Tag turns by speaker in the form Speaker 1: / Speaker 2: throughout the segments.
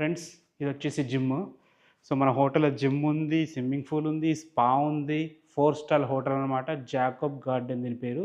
Speaker 1: Friends ఇది వచ్చేసి gym. So మన హోటల్లో జిమ్ ఉంది స్విమ్మింగ్ పూల్ ఉంది స్పా ఉంది ఫోర్ స్టార్ హోటల్ అనమాట జాకబ్ గార్డెన్ దీని పేరు.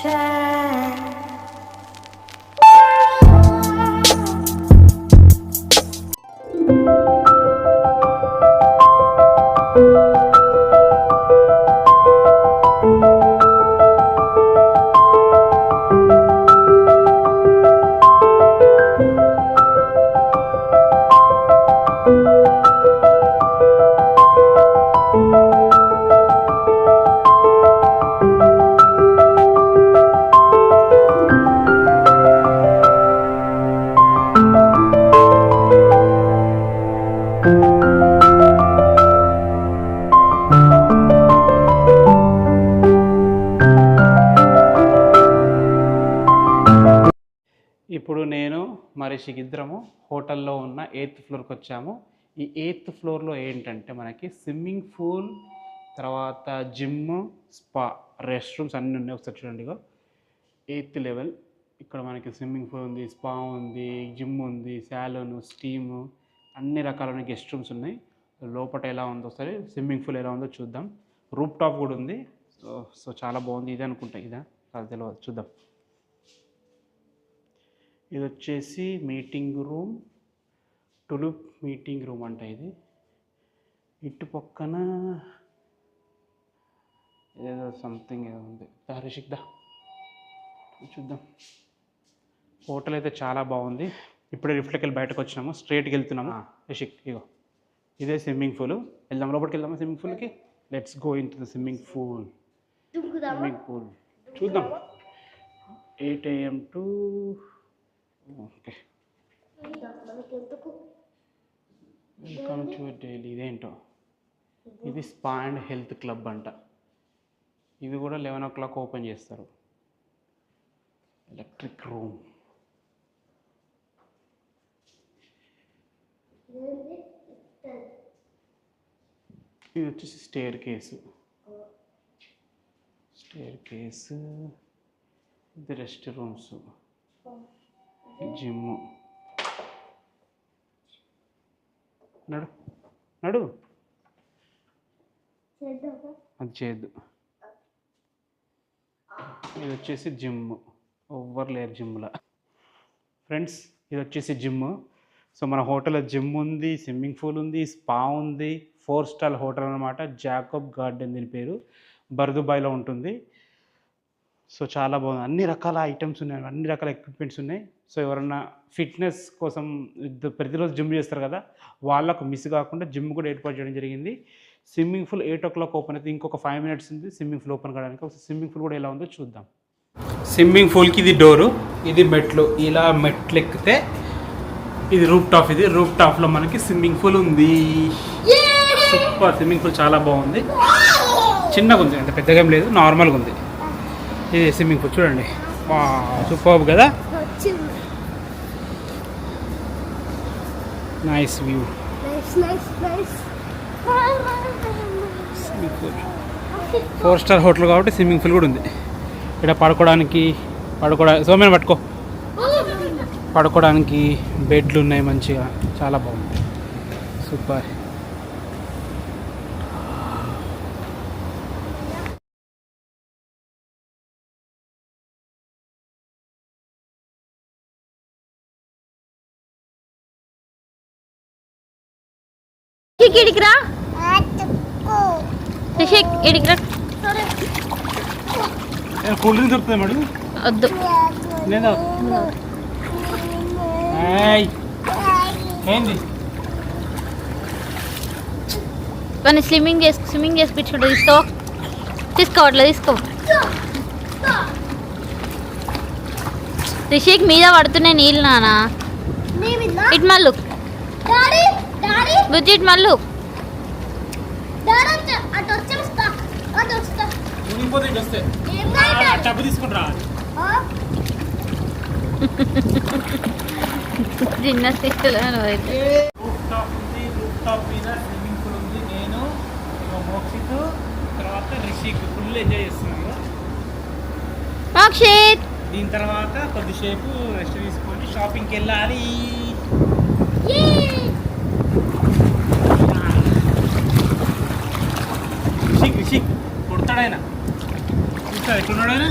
Speaker 2: Try,
Speaker 1: ఇప్పుడు నేను మరి ఇద్దరము హోటల్లో ఉన్న ఎయిత్ ఫ్లోర్కి వచ్చాము. ఈ ఎయిత్ ఫ్లోర్లో ఏంటంటే మనకి స్విమ్మింగ్ పూల్ తర్వాత జిమ్ స్పా రెస్ట్ రూమ్స్ అన్నీ ఉన్నాయి. ఒకసారి చూడండి ఇగో. Eighth level. ఇక్కడ మనకి స్విమ్మింగ్ పూల్ ఉంది స్పా ఉంది జిమ్ ఉంది శాలోను స్టీమ్ అన్ని రకాలైన గెస్ట్ రూమ్స్ ఉన్నాయి. లోపల ఎలా ఉందో సరే స్విమ్మింగ్ పూల్ ఎలా ఉందో చూద్దాం. రూప్ టాప్ కూడా ఉంది. సో సో చాలా బాగుంది. ఇది అనుకుంటా ఇదా? కాదు తెలియదు చూద్దాం. ఇది వచ్చేసి meeting room tulip meeting room అంట ఇది. ఇటు పక్కన ఏదో సంథింగ్ ఏదో ఉంది. దారిషిక్దా చూద్దాం. హోటల్ అయితే చాలా బాగుంది. ఇప్పుడే లిఫ్ట్లోకి వెళ్ళి బయటకు వచ్చినాము స్ట్రైట్కి వెళ్తున్నాము. రిషిక్ ఇగో. ఇదే స్విమ్మింగ్ పూల్. వెళ్దాం లోపలికి వెళ్దామా swimming పూల్కి? Let's go in to the swimming pool. Swimming pool. చూద్దాం. Eight AM to okay. Welcome to daily. ఇదేంటో? ఇది స్పా అండ్ హెల్త్ క్లబ్ అంట. ఇది కూడా లెవెన్ ఓ క్లాక్ ఓపెన్ చేస్తారు. Electric room. ఇది వచ్చేసి స్టేర్ కేసు స్టేర్ కేసు ఇది రెస్ట్ రూమ్స్ జిమ్ నడు నడు. అది చేయొద్దు ఇది వచ్చేసి జిమ్ ఓవర్ లేయర్ జిమ్లా ఫ్రెండ్స్ ఇది వచ్చేసి జిమ్ సో మన హోటల్లో జిమ్ ఉంది స్విమ్మింగ్ పూల్ ఉంది స్పా ఉంది ఫోర్ స్టార్ హోటల్ అనమాట జాకబ్ గార్డెన్ దీని పేరు. బర్దుబాయ్లో ఉంటుంది. సో చాలా బాగుంది. అన్ని రకాల ఐటమ్స్ ఉన్నాయి. అన్ని రకాల ఎక్విప్మెంట్స్ ఉన్నాయి. సో ఎవరన్నా ఫిట్నెస్ కోసం ప్రతిరోజు జిమ్ చేస్తారు కదా వాళ్ళకు మిస్ కాకుండా జిమ్ కూడా ఏర్పాటు చేయడం జరిగింది. Swimming pool eight o'clock open అయితే ఇంకొక ఫైవ్ మినిట్స్ ఉంది. స్విమ్మింగ్ పూల్ ఓపెన్ కావడానికి ఒకసారి స్విమ్మింగ్ పూల్ కూడా ఎలా ఉందో చూద్దాం. స్విమ్మింగ్ పూల్కి ఇది డోరు ఇది మెట్లు. ఇలా మెట్లు ఎక్కితే ఇది రూప్ టాప్ ఇది. రూప్ టాప్లో మనకి స్విమ్మింగ్ పూల్ ఉంది. సూపర్ స్విమ్మింగ్ పూల్ చాలా బాగుంది. చిన్నగా ఉంది అంటే పెద్దగా ఏం లేదు. నార్మల్గా ఉంది. ఇది స్విమ్మింగ్ పూల్ చూడండి. సూపర్ కదా? Nice view swimming pool four star hotel కాబట్టి స్విమ్మింగ్ పూల్ కూడా ఉంది. ఇక్కడ పడుకోవడానికి పడుకోవడానికి సోమేన పట్టుకో. పడుకోవడానికి బెడ్లు ఉన్నాయి మంచిగా. చాలా బాగుంది. సూపర్.
Speaker 3: ఇడికిరా రిషిక్ ఇడికిరా
Speaker 1: కూల్ డ్రింక్ దొరుకుతుంది మేడం?
Speaker 3: వద్దు.
Speaker 1: లేదా? ఏంది
Speaker 3: కొన్ని స్విమ్మింగ్ చేసి స్విమ్మింగ్ చేసి పిచ్చుకుంటా తీసుకో తీసుకోవట్లే తీసుకో రిషిక్ మీద పడుతున్నాయి నీళ్ళు నానా ఇటు మల్లు బుజ్జి ఇటు మల్లు
Speaker 1: మీద స్విమ్మింగ్ పూల్ ఉంది. నేను మోక్షిత్ తర్వాత రిషిక్ ఫుల్ ఎంజాయ్ చేస్తున్నాను.
Speaker 3: మోక్షిత్!
Speaker 1: దీని తర్వాత కొద్దిసేపు రెస్ట్ తీసుకొని షాపింగ్కి వెళ్ళాలి. రిషిక్ రిషిక్ కొడతాడాయన చూస్తా ఎట్లున్నాడు ఆయన?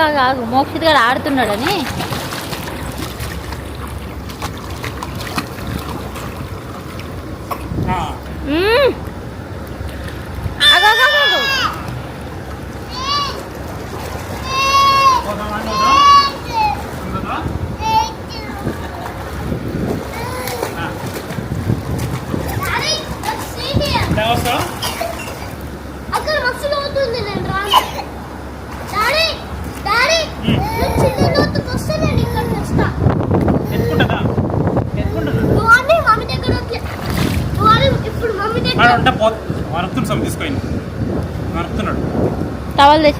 Speaker 3: ఆగు ఆగు మోక్షిత్ గారు ఆడుతున్నాడని.
Speaker 1: estaba
Speaker 3: el de